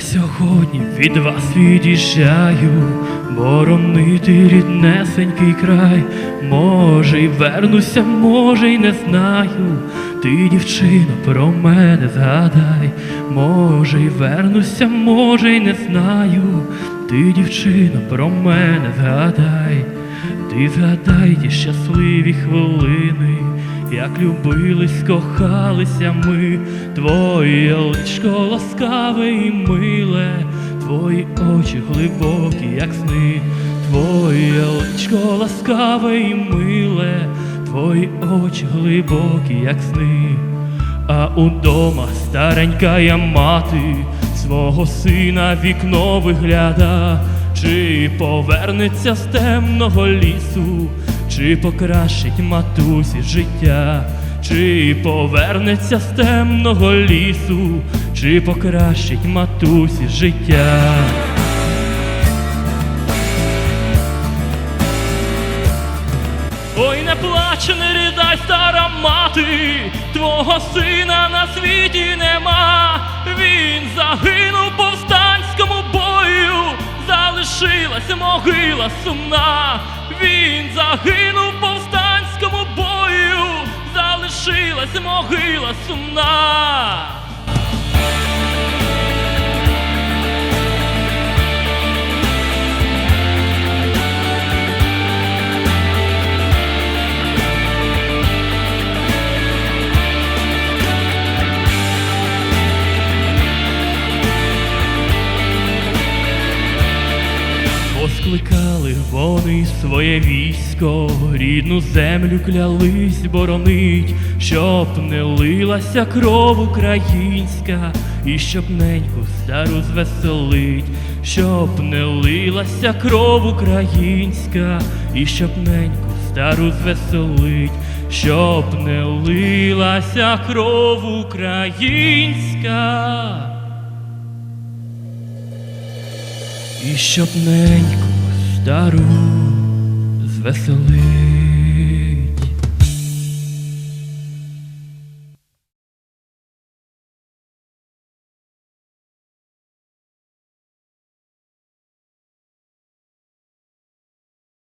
Сьогодні від вас від'їжджаю, боронити ріднесенький край. Може, й вернуся, може, й не знаю. Ти, дівчино, про мене згадай, може, й вернуся, може, й не знаю. Ти, дівчино, про мене згадай, ти згадай ті щасливі хвилини, як любились, кохалися ми, твоє личко ласкаве і миле, твої очі глибокі, як сни, твоє личко ласкаве і миле, твої очі глибокі, як сни. А удома старенька я мати. Свого сина вікно вигляда, чи повернеться з темного лісу, чи покращить матусі життя, чи повернеться з темного лісу, чи покращить матусі життя. Ой, не плач, не рідай, стара мати, твого сина на світі нема. Він загинув повстанському бою, залишилась могила сумна. Він загинув в повстанському бою, залишилась могила сумна. Поскликали вони своє військо, рідну землю клялись боронить, щоб не лилася кров українська, і щоб неньку стару звеселить, щоб не лилася кров українська, і щоб неньку стару звеселить, щоб не лилася кров українська. І щоб неньку стару звеселить.